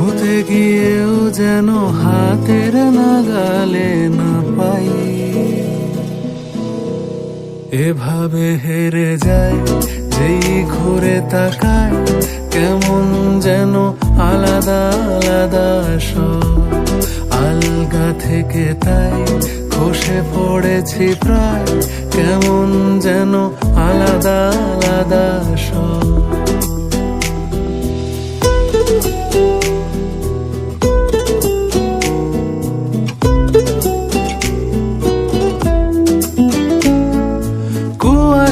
ছুতে গিয়েও যেন হাতের নাগালে না পাই। এভাবে হেরে যায়, যেই ঘুরে তাকায়, কেমন যেন আলাদা আলাদা সব। আলগা থেকে তাই খসে পড়েছি প্রায়, কেমন যেন আলাদা আলাদা সব।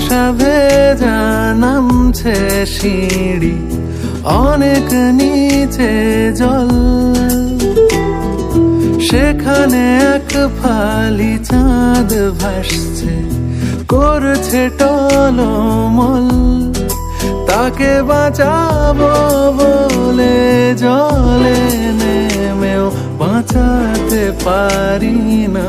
কুয়াশা ভেজা নামছে সিঁড়ি, অনেক নিচে জল। সেখানে এক ফালি চাঁদ ভাসছে, করছে টলমল। তাকে বাঁচাবো বলে জলে নেমেও বাঁচাতে পারি না।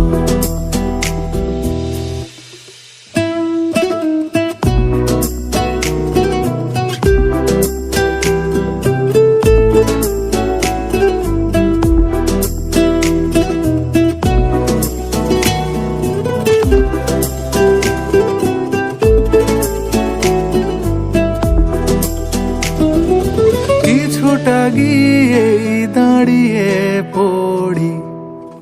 কিছুটা গিয়েই দাঁড়িয়ে পড়ি।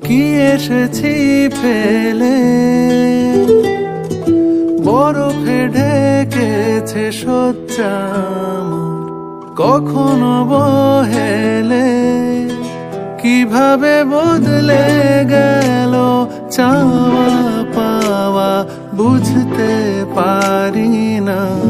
কি এসেছি ফেলে? বরফে ঢেকেছে সজ্জা কখনো বহেলে? কীভাবে বদলে গেল চাওয়া পাওয়া বুঝতে পারি না।